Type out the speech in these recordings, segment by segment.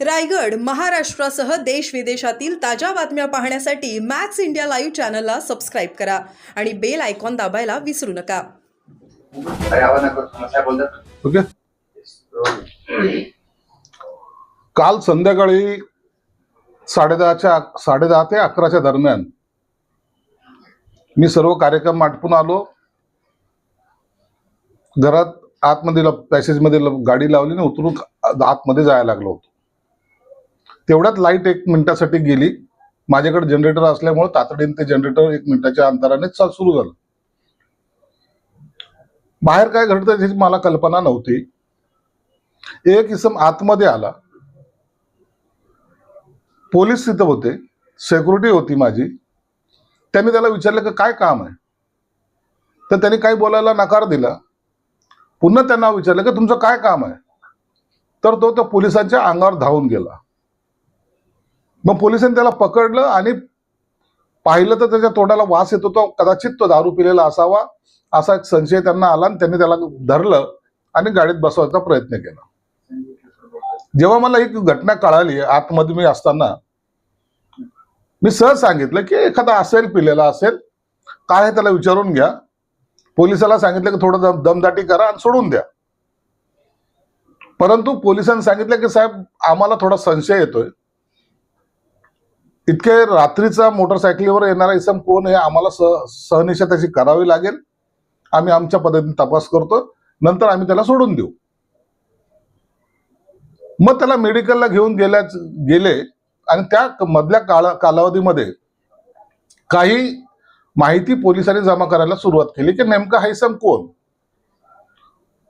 रायगड महाराष्ट्रासह देश विदेशातील ताज्या बातम्या पाहण्यासाठी मॅक्स इंडिया लाईव्ह चॅनलला सबस्क्राईब करा आणि बेल आयकॉन दाबायला विसरू नका. ओके. काल संध्याकाळी साडेदहाच्या साडेदहा ते अकराच्या दरम्यान मी सर्व कार्यक्रम आटपून आलो. घरात आतमध्ये पॅसेजमध्ये गाडी लावली आणि उतरून आतमध्ये जायला लागलो होतो. तेवढ्यात लाइट एक मिनिटासाठी गेली. माझ्याकडे जनरेटर असल्यामुळे तातडीने ते जनरेटर एक मिनिटाच्या अंतराने सुरू झालं. बाहेर काय घडतं त्याची मला कल्पना नव्हती. एक इसम आतमध्ये आला. पोलीस तिथं होते. सेक्युरिटी होती माझी. त्यांनी त्याला विचारलं की काय काम आहे? तर त्यांनी काही बोलायला नकार दिला. पुन्हा त्यांना विचारलं की तुमचं काय काम आहे? तर तो त्या पोलिसांच्या अंगावर धावून गेला. मग पोलिसांनी त्याला पकडलं आणि पाहिलं तर त्याच्या तोंडाला वास येतो तो कदाचित तो दारू पिलेला असावा असा एक संशय त्यांना आला आणि त्यांनी त्याला धरलं आणि गाडीत बसवायचा प्रयत्न केला. जेव्हा मला एक घटना कळाली आतमध्ये मी असताना मी सहज सांगितलं की एखादा असेल पिलेला असेल काय आहे त्याला विचारून घ्या. पोलिसाला सांगितलं की थोडं दमदाटी करा आणि सोडून द्या. परंतु पोलिसांनी सांगितलं की साहेब आम्हाला थोडा संशय येतोय. इतके रात्रीचा मोटरसायकलीवर येणारा इसम कोण आहे आम्हाला सह सहनिशा त्याची करावी लागेल. आम्ही आमच्या पद्धतीने तपास करतो. नंतर आम्ही त्याला सोडून देऊ. मग त्याला मेडिकलला घेऊन गेल्या गेले. आणि त्या मधल्या काळा कालावधीमध्ये काही माहिती पोलिसांनी जमा करायला सुरुवात केली की नेमका हा इसम कोण?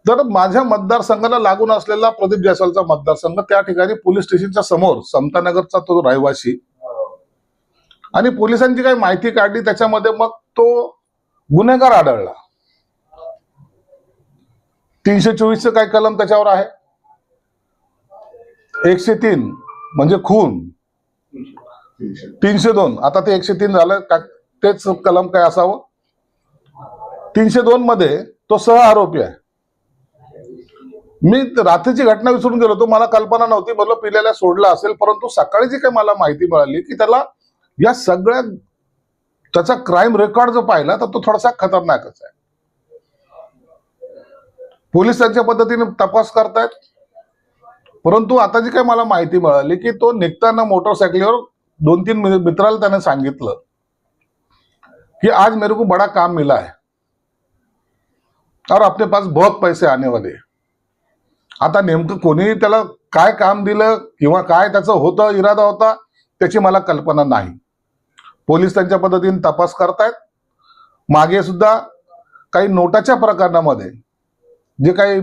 तर माझ्या मतदारसंघाला लागून असलेला प्रदीप जयस्वालचा मतदारसंघ त्या ठिकाणी पोलीस स्टेशनच्या समोर समतानगरचा तो रहिवासी आणि पोलिसांची काही माहिती काढली त्याच्यामध्ये मग तो गुन्हेगार आढळला. तीनशे चोवीसचं काय कलम त्याच्यावर आहे? एकशे तीन म्हणजे खून. तीनशे दोन. आता ते एकशे तीन झालं का तेच कलम काय असावं? तीनशे दोन मध्ये तो सह आरोपी आहे. मी रात्रीची घटना विसरून गेलो होतो मला कल्पना नव्हती म्हटलं पिल्याला सोडला असेल परंतु सकाळी जी काही मला माहिती मिळाली की त्याला या सगळ्या त्याचा क्राईम रेकॉर्ड जो पाहिला तर तो थोडासा खतरनाकच आहे. पोलीस त्यांच्या पद्धतीने तपास करतायत. परंतु आता जी काही मला माहिती मिळाली की तो निघताना मोटरसायकलीवर दोन तीन मित्राला त्याने सांगितलं कि आज मेरे को बड़ा काम मिला है. और अपने पास बहुत पैसे आने वाले आता नेमकं कोणी त्याला काय काम दिलं किंवा काय त्याचं होतं इरादा होता त्याची मला कल्पना नाही. पोलीस त्यांच्या पद्धतीने तपास करतायत. मागे सुद्धा काही नोटाच्या प्रकरणामध्ये जे काही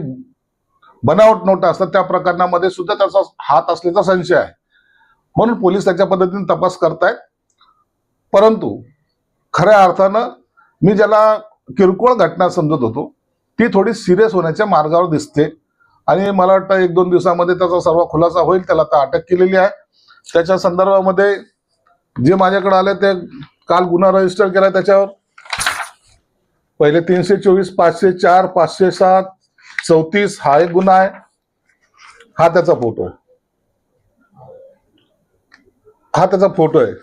बनावट नोटा असतात त्या प्रकरणामध्ये सुद्धा त्याचा हात असल्याचा संशय आहे. म्हणून पोलीस त्याच्या पद्धतीने तपास करतायत. परंतु खऱ्या अर्थानं मी ज्याला किरकोळ घटना समजत होतो ती थोडी सिरियस होण्याच्या मार्गावर दिसते. आणि मला वाटतं एक दोन दिवसामध्ये त्याचा सर्व खुलासा होईल त्याला आता अटक केलेली आहे. त्याच्या संदर्भामध्ये जे माझ्याकडे आले ते काल गुन्हा रजिस्टर केला त्याच्यावर. पहिले तीनशे चोवीस पाचशे चार पाचशे सात चौतीस हा एक गुन्हा आहे. हा त्याचा फोटो आहे. हा त्याचा फोटो आहे.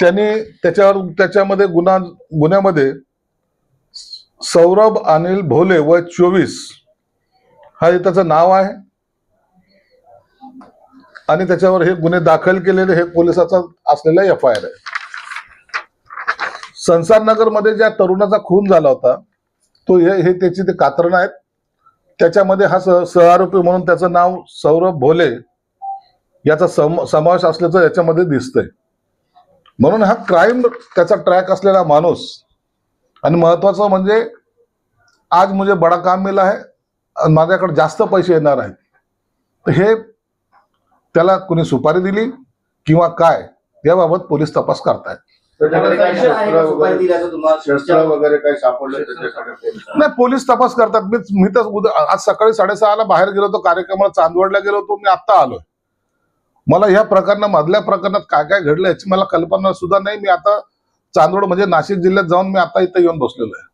त्यांनी त्याच्यावर त्याच्यामध्ये गुन्हा गुन्ह्यामध्ये सौरभ अनिल भोले व चोवीस हा हे त्याचं नाव आहे. आणि त्याच्यावर हे गुन्हे दाखल केलेले हे पोलिसाचा असलेला एफ आय आर आहे. संसारनगरमध्ये ज्या तरुणाचा खून झाला होता तो हे हे त्याची ते कात्रण आहेत त्याच्यामध्ये हा सह सहआरोपी म्हणून त्याचं नाव सौरभ भोले याचा सम समावेश असल्याचं याच्यामध्ये दिसतंय. म्हणून हा क्राईम त्याचा ट्रॅक असलेला माणूस आणि महत्वाचं म्हणजे आज मुझे बडा काम मिला आहे आणि माझ्याकडे जास्त पैसे येणार आहेत. तर हे त्याला कुणी सुपारी दिली किंवा काय याबाबत पोलीस तपास करतायत? नाही पोलीस तपास करतात. मी मी तर उद्या आज सकाळी साडेसहाला बाहेर गेलो होतो कार्यक्रमाला चांदवडला गेलो होतो मी आत्ता आलोय. मला ह्या प्रकरणा मधल्या प्रकरणात काय काय घडलं याची मला कल्पना सुद्धा नाही. मी आता चांदवड म्हणजे नाशिक जिल्ह्यात जाऊन मी आता इथं येऊन बसलेलो आहे.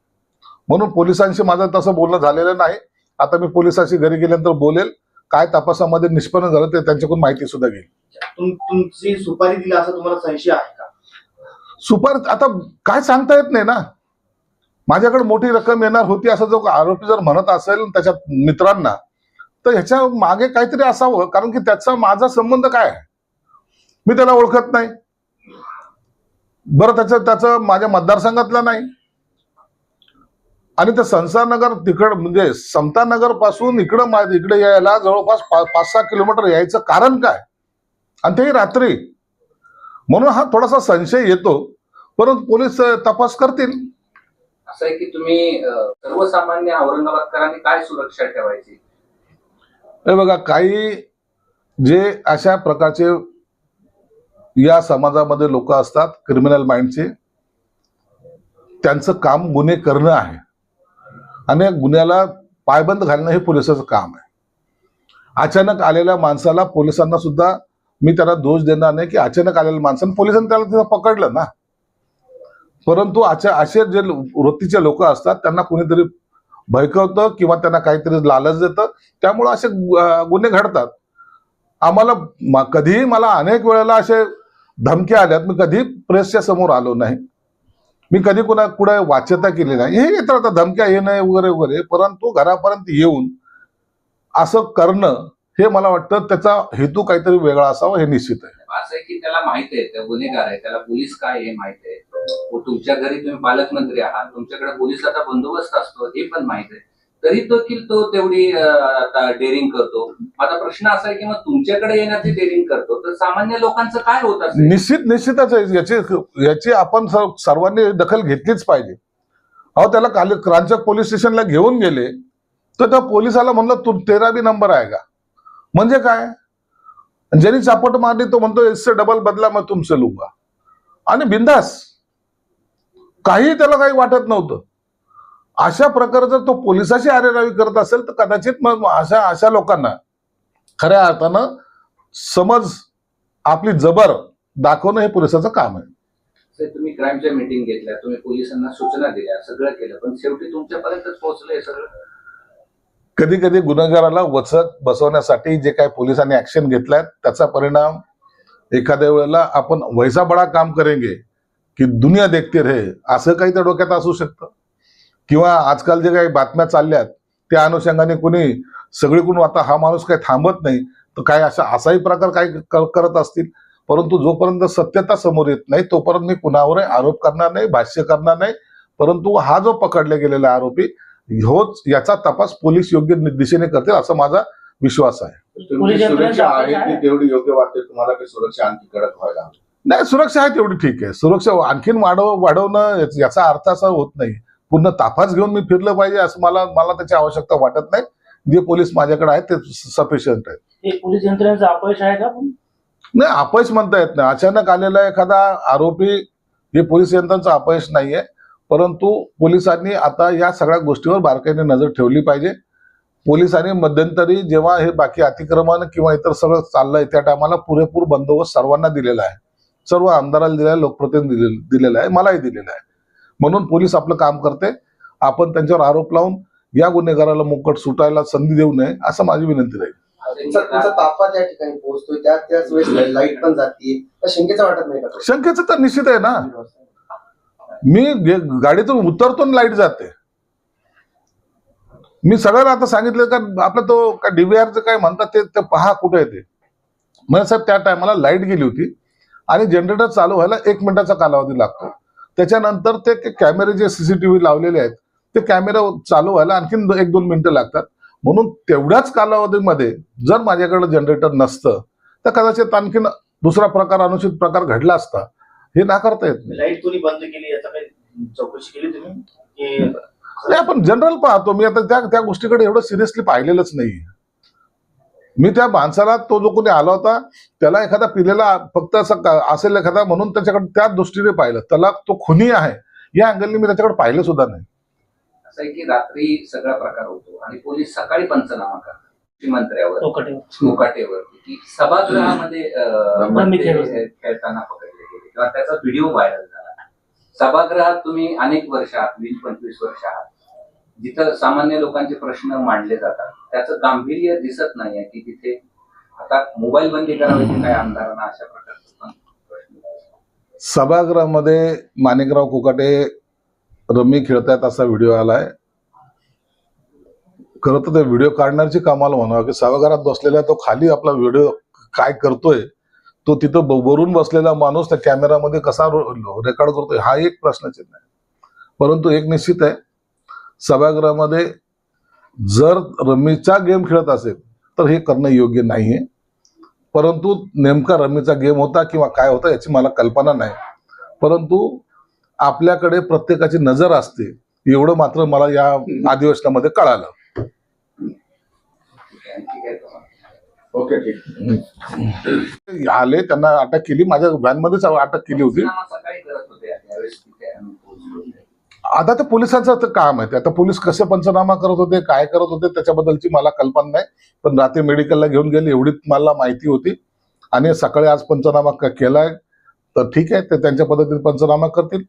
म्हणून पोलिसांशी माझं तसं बोलणं झालेलं नाही. आता मी पोलिसांशी घरी गेल्यानंतर बोलेल. काय तपासामध्ये निष्पन्न झालं ते त्यांच्याकडून माहिती सुद्धा घेईल. तुम तुमची सुपारी दिली असं तुम्हाला संशय आहे का? सुपर आता काय सांगता येत नाही ना? माझ्याकडे मोठी रक्कम येणार होती असं जो आरोपी जर म्हणत असेल त्याच्या मित्रांना तर ह्याच्या मागे काहीतरी असावं कारण की त्याचा माझा संबंध काय आहे? मी त्याला ओळखत नाही. बरं त्याचं त्याचं माझ्या मतदारसंघातलं नाही. आणि ते संसारनगर तिकड म्हणजे समतानगरपासून इकडं मा- इकडे यायला जवळपास पाच सहा किलोमीटर यायचं कारण काय? आणि तेही रात्री. म्हणून हा थोडासा संशय येतो. परंतु पोलीस तपास करतील. असं आहे की तुम्ही सर्वसामान्य औरंगाबादकरांनी काय सुरक्षा ठेवायची? बघा काही जे अशा प्रकारचे या समाजामध्ये लोक असतात क्रिमिनल माइंडचे त्यांचं काम गुन्हे करणं आहे. आणि गुन्ह्याला पायबंद घालणं हे पोलिसाचं काम आहे. अचानक आलेल्या माणसाला पोलिसांना सुद्धा मी त्याला दोष देणार नाही की अचानक आलेल्या माणसानं पोलिसांनी त्याला तिथं पकडलं ना. परंतु अशा असे जे वृत्तीचे लोक असतात त्यांना कुणीतरी भयकवतं किंवा त्यांना काहीतरी लालच देतं. त्यामुळं असे गु- गुन्हे घडतात. आम्हाला कधीही मला अनेक वेळेला असे धमक्या आल्यात. मी कधी प्रेसच्या समोर आलो नाही. मी कधी कुणा कुठे वाच्यता केली नाही. हे येतात आता धमक्या येणं वगैरे वगैरे. परंतु घरापर्यंत येऊन असं करणं हे मला वाटतं त्याचा हेतू काहीतरी वेगळा असावा हे निश्चित आहे. असं आहे की त्याला माहीत आहे त्या गुन्हेगार आहे त्याला पोलीस काय हे माहीत आहे. तुमच्या घरी तुम्ही पालकमंत्री आहात तुमच्याकडे पोलिसाचा बंदोबस्त असतो हे पण माहीत आहे. तरी देखील तो तेवढी आता डेअरिंग करतो. माझा प्रश्न असा आहे की मग तुमच्याकडे येण्याची डेअरिंग करतो तर सामान्य लोकांचं काय होत असेल? निश्चित निश्चितच याची याची आपण सर्वांनी दखल घेतलीच पाहिजे. अहो त्याला काल क्रांचक पोलीस स्टेशनला घेऊन गेले तर त्या पोलिसाला म्हणलं तू तेरा बी नंबर आहे का म्हणजे काय? ज्यांनी चापट मारली तो म्हणतो इससे डबल बदला मग तुमचं लुंगा. आणि बिंदास. काही त्याला काही वाटत नव्हतं. अशा प्रकारे जर तो पोलिसाची आरेरावी करत असेल तर कदाचित मग अशा अशा लोकांना खऱ्या अर्थानं समज आपली जबर दाखवणं हे पोलिसाचं काम आहे. तुम्ही क्राईमच्या मीटिंग घेतल्या तुम्ही पोलिसांना सूचना दिल्या सगळं केलं पण शेवटी तुमच्यापर्यंतच पोहोचलंय सगळं? कधी कधी गुन्हेगाराला वचक बसवण्यासाठी जे काही पोलिसांनी ऍक्शन घेतलाय त्याचा परिणाम एखाद्या वेळेला आपण वैसा बडा काम करेंगे की दुनिया देखते रहे असं काही त्या डोक्यात असू शकतं. किंवा आजकाल जे काही बातम्या चालल्यात त्या अनुषंगाने कुणी सगळीकडून आता हा माणूस काही थांबत नाही. तर काय अशा असाही प्रकार काही क- करत असतील? परंतु जोपर्यंत सत्यता समोर येत नाही तोपर्यंत मी कुणावरही आरोप करणार नाही भाष्य करणार नाही. परंतु हा जो पकडला गेलेला आरोपी होच याचा तपास पोलीस योग्य दिशेने करतील असा माझा विश्वास आहे. तेवढी योग्य वाटते तुम्हाला की सुरक्षा आणखी कडक व्हायला? नाही सुरक्षा आहे तेवढी ठीक आहे. सुरक्षा आणखीन वाढव वाढवणं याचा अर्थ असा होत नाही. पूर्ण ताफाच घेऊन मी फिरलं पाहिजे असं मला मला त्याची आवश्यकता वाटत नाही. जे पोलीस माझ्याकडे आहेत ते सफिशियंट आहेत. पोलीस यंत्रणेचं अपयश आहे का नाही अपयश म्हणता येत नाही. अचानक आलेला एखादा आरोपी हे पोलीस यंत्रणाचं अपयश नाहीये. परंतु पोलिसांनी आता या सगळ्या गोष्टीवर बारकाईने नजर ठेवली पाहिजे. पोलिसांनी मध्यंतरी जेव्हा हे बाकी अतिक्रमण किंवा इतर सगळं चाललंय त्या टायमाला पुरेपूर बंदोबस्त सर्वांना दिलेला आहे. सर्व आमदाराला दिलेला आहे लोकप्रतिनिधी दिले- दिलेला आहे मलाही दिलेला आहे. म्हणून पोलीस आपलं काम करते. आपण त्यांच्यावर आरोप लावून या गुन्हेगाराला मुकट सुटायला संधी देऊ नये असं माझी विनंती राहील. तुमचा तुमचा ताफा त्या ठिकाणी पोहोचतोय त्या त्याच वेळेस लाइट पण जाते तर शंकेचं वाटत नाही का? शंकेचं तर निश्चित आहे ना. मी गाडीतून उतरतो लाइट जाते. मी सगळ्यांना आता सांगितलं का आपलं तो का डीव्हीआरचं काय म्हणतात ते ते पहा कुठे येते म्हणजे साहेब त्या टायमाला लाइट गेली होती आणि जनरेटर चालू व्हायला एक मिनिटाचा कालावधी लागतो. त्याच्यानंतर ते कॅमेरे जे सीसीटीव्ही लावलेले आहेत ते कॅमेरा चालू व्हायला आणखीन एक दोन मिनिटं लागतात. म्हणून तेवढ्याच कालावधीमध्ये जर माझ्याकडे जनरेटर नसतं तर कदाचित आणखीन दुसरा प्रकार अनुचित प्रकार घडला असता हे नाकारता येत नाही. लाइट कोणी बंद केली याचा काही चौकशी केली तुम्ही? की नाही, आपण जनरल पाहतो. मी आता त्या त्या गोष्टीकडे एवढं सिरियसली पाहिलेलंच नाही मी त्या माणसाला तो जो कोणी आला होता त्याला एखादा पिलेला फक्त असं असेल एखादा म्हणून त्याच्याकडे त्या दृष्टीने पाहिलं. त्याला तो खुनी आहे. या अँगलने मी त्याच्याकडे पाहिलं सुद्धा नाही. असं आहे की रात्री सगळा प्रकार होतो आणि पोलीस सकाळी पंचनामा करतात. की सभागृहामध्ये. खेळताना पकडले गेले. किंवा त्याचा व्हिडिओ व्हायरल झाला. सभागृहात तुम्ही अनेक वर्ष आहात वीस पंचवीस वर्ष आहात. जिथं सामान्य लोकांचे प्रश्न मांडले जातात त्याचं गांभीर्य दिसत नाहीये की तिथे आता मोबाईल बंदी करावी काय आमदारांना अशा प्रकारचं सभागृहामध्ये माणिकराव कुकाटे रमी खेळतायत असा व्हिडिओ आलाय. खरं तर ते व्हिडिओ काढण्याची कामाला म्हणावं की सभागृहात बसलेला तो खाली आपला व्हिडिओ काय करतोय तो तिथं वरून बसलेला माणूस त्या कॅमेरामध्ये कसा रेकॉर्ड करतोय हा एक प्रश्नचिन्ह आहे. परंतु एक निश्चित आहे सभागृहामध्ये जर रमीचा गेम खेळत असेल तर हे करणं योग्य नाहीये. परंतु नेमका रमीचा गेम होता किंवा काय होता याची मला कल्पना नाही. परंतु आपल्याकडे प्रत्येकाची नजर असते. एवढं मात्र मला या अधिवेशनामध्ये कळालं. आले त्यांना अटक केली. माझ्या व्हॅनमध्येच अटक केली होती. आता ते पोलिसांचं तर काम आहे. ते आता पोलीस कसे पंचनामा करत होते काय करत होते त्याच्याबद्दलची मला कल्पना नाही. पण रात्री मेडिकलला घेऊन गेले एवढी मला माहिती होती. आणि सकाळी आज पंचनामा केलाय. तर ठीक आहे ते त्यांच्या पद्धतीने पंचनामा करतील.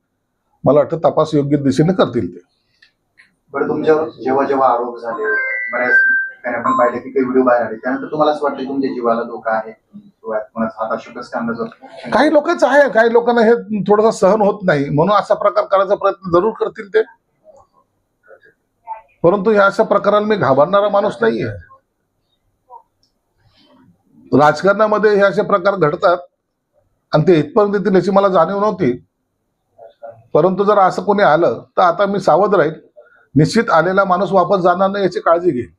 मला वाटतं तपास योग्य दिशेने करतील ते. बरं तुमच्यावर जेव्हा जेव्हा आरोप झाले बऱ्याच ठिकाणी आपण पाहिलं की काही व्हिडिओ बाहेर आले त्यानंतर तुम्हाला असं वाटतं की तुमच्या जीवाला धोका आहे? किंवा कोणाचा हात काही लोकच आहे. काही लोकांना हे थोडंसं सहन होत नाही. म्हणून असा प्रकार करायचा प्रयत्न जरूर करतील ते. परंतु ह्या अशा प्रकाराला मी घाबरणारा माणूस नाहीये. राजकारणामध्ये हे असे प्रकार घडतात. आणि ते इथपर्यंत येतील याची मला जाणीव नव्हती. परंतु जर असं कोणी आलं तर आता मी सावध राहील. निश्चित आलेला माणूस वापस जाणार नाही याची काळजी घेईल.